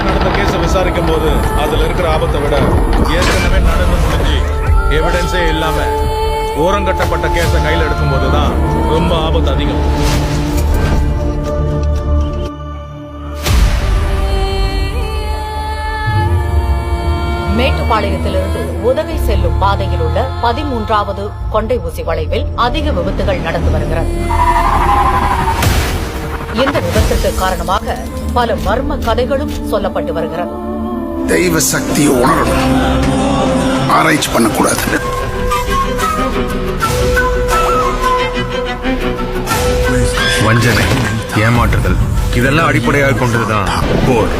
ரீசெண்டாக நடந்த கேஸை விசாரிக்கும் போது அதுல இருக்கிற ஆபத்தை விட ஏற்கனவே நடந்து முடிஞ்சு எவிடன்ஸே இல்லாமல் ஓரங்கட்டப்பட்ட கேஸை கையில் எடுக்கும்போது தான் ரொம்ப ஆபத்து அதிகம். மேட்டுப்பாளையத்திலிருந்து உதகை செல்லும் பாதையில் உள்ள பதிமூன்றாவது கொண்டை ஊசி வளைவில் அதிக விபத்துகள் நடந்து வருகிறது. காரணமாக பல மர்ம கதைகளும் சொல்லப்பட்டு வருகிறது. தெய்வ சக்தியை உணரணும். ஆராய்ச்சி பண்ணக்கூடாது. வஞ்சனை ஏமாற்றுதல் இதெல்லாம் அடிப்படையாக கொண்டதுதான் போர்.